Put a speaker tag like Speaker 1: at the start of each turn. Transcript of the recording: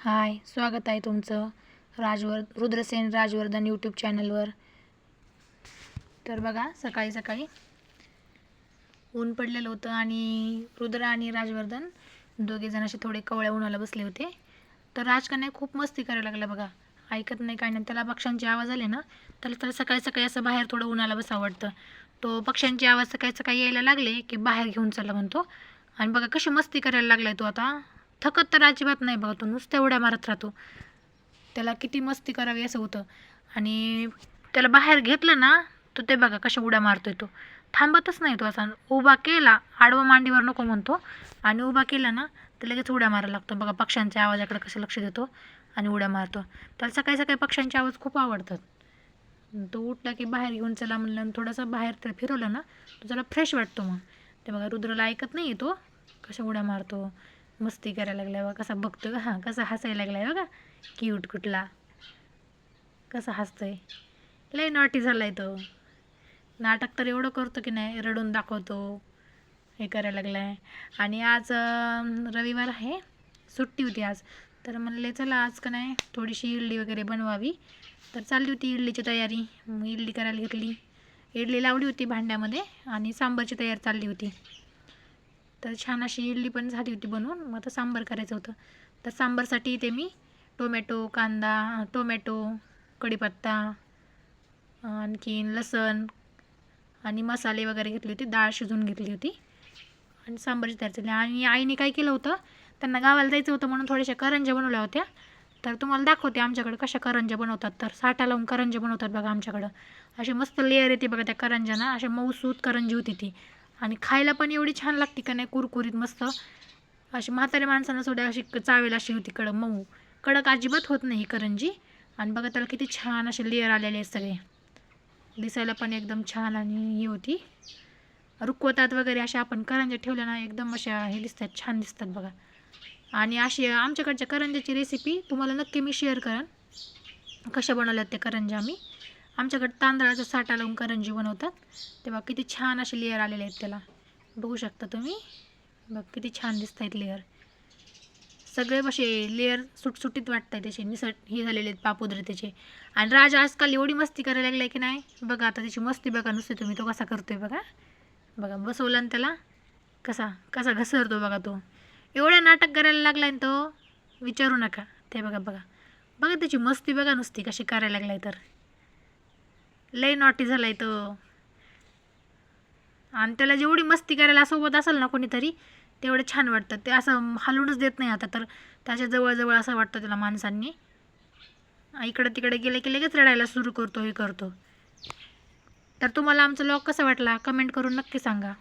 Speaker 1: हाय स्वागत आहे तुमचं राजवर रुद्रसेन राजवर्धन यूट्यूब चॅनलवर तर बघा सकाळी सकाळी ऊन पडलेलं होतं आणि रुद्र आणि राजवर्धन दोघे जण असे थोडे कवळ्या उन्हाला बसले होते. तर राजकन्या खूप मस्ती करायला लागला बघा. ऐकत नाही काय नाही. त्याला पक्ष्यांचे आवाज आले ना त्याला त्याला सकाळी सकाळी असं बाहेर थोडं उन्हाला बसावं वाटतं. तो पक्ष्यांचे आवाज सकाळी सकाळी यायला लागले की बाहेर घेऊन चला म्हणतो. आणि बघा कशी मस्ती करायला लागलाय तो आता. थकत तर अजिबात नाही बघा तो नुसत्या उड्या मारत राहतो. त्याला किती मस्ती करावी असं होतं. आणि त्याला बाहेर घेतलं ना तर ते बघा कशा उड्या मारतोय तो. थांबतच नाही तो असा. उभा केला आडवा मांडीवर नको म्हणतो. आणि उभा केला ना तर लगेच उड्या मारायला लागतो. बघा पक्ष्यांच्या आवाजाकडे कसं लक्ष देतो आणि उड्या मारतो. त्याला सकाळी सकाळी पक्ष्यांचे आवाज खूप आवडतात. तो उठला की बाहेर घेऊन चला म्हणलं आणि थोडंसं बाहेर तर फिरवलं ना तो जरा फ्रेश वाटतो मग. ते बघा रुद्रला ऐकत नाही तो कशा उड्या मारतो. मस्ती करायला लागलाय बघा कसा बघतो का हां कसा हसायला लागलाय बघा. क्यूट कुठला. कसा हसतोय. लय नॉटी झालाय तो. नाटक तर एवढं करतो की नाही रडून दाखवतो. हे करायला लागलाय. आणि आज रविवार आहे. सुट्टी होती आज. तर म्हणले चला आज का नाही थोडीशी इडली वगैरे बनवावी. तर चालली होती इडलीची तयारी. मग इडली करायला घेतली. इडली लावली होती भांड्यामध्ये आणि सांबारची तयारी चालली होती. तर छान अशी इडली पण झाली होती बनवून. मग आता सांबार करायचं होतं. तर सांबारसाठी इथे मी टोमॅटो कांदा टोमॅटो कढीपत्ता आणखीन लसण आणि मसाले वगैरे घेतले होते. डाळ शिजवून घेतली होती. आणि सांबारची तयार झाली आणि आईने काय केलं होतं त्यांना गावाला जायचं होतं म्हणून थोड्याशा करंज्या बनवल्या होत्या. तर तुम्हाला दाखवते आमच्याकडे कशा करंज्या बनवतात. तर साठा लावून करंज्या बनवतात बघा आमच्याकडं. अशी मस्त लेअर येते बघा त्या करंज्यांना. अशा मऊसूत करंजी होती ती. आणि खायला पण एवढी छान लागते का नाही कुरकुरीत मस्त. अशी म्हाताऱ्या माणसांना सोडा अशी चावेल अशी होती कडक मऊ. कडक अजिबात होत नाही ही करंजी. आणि बघा त्याला किती छान असे लेअर आलेले आहेत सगळे. दिसायला पण एकदम छान आणि ही होती. रुकवतात वगैरे अशा आपण करंज्या ठेवल्या ना एकदम अशा हे दिसतात छान दिसतात बघा. आणि अशी आमच्याकडच्या करंज्याची रेसिपी तुम्हाला नक्की मी शेअर करेन. कशा बनवल्यात त्या करंज्या आम्ही. आमच्याकडे तांदळाचा साठा लावून करंजी बनवतात. तेव्हा किती छान असे लेअर आलेले आहेत त्याला. बघू शकता तुम्ही? बघ किती छान दिसत आहेत लेअर सगळे असे लेअर सुटसुटीत वाटत आहेत त्याचे निसट हे झालेले आहेत पापुद्रे त्याचे. आणि राजा आजकाल एवढी मस्ती करायला लागलाय की नाही? बघा आता त्याची मस्ती बघा नुसते तुम्ही. तो कसा करतोय बघा. बघा बसवला ना त्याला. कसा? कसा घसरतो बघा तो. एवढ्या नाटक करायला लागलाय ना तो. विचारू नका. ते बघा बघा. बघा त्याची मस्ती बघा नुसती कशी करायला लागलाय तर. लय नॉटी झालाय तो. आणि त्याला जेवढी मस्ती करायला सोबत असेल ना कोणीतरी तेवढं छान वाटतं. ते असं हलवूनच देत नाही आता तर त्याच्या जवळजवळ असं वाटतं त्याला माणसांनी. इकडं तिकडे गेले की लगेच रडायला सुरू करतो हे करतो. तर तुम्हाला आमचा लॉग कसा वाटला? कमेंट करून नक्की सांगा.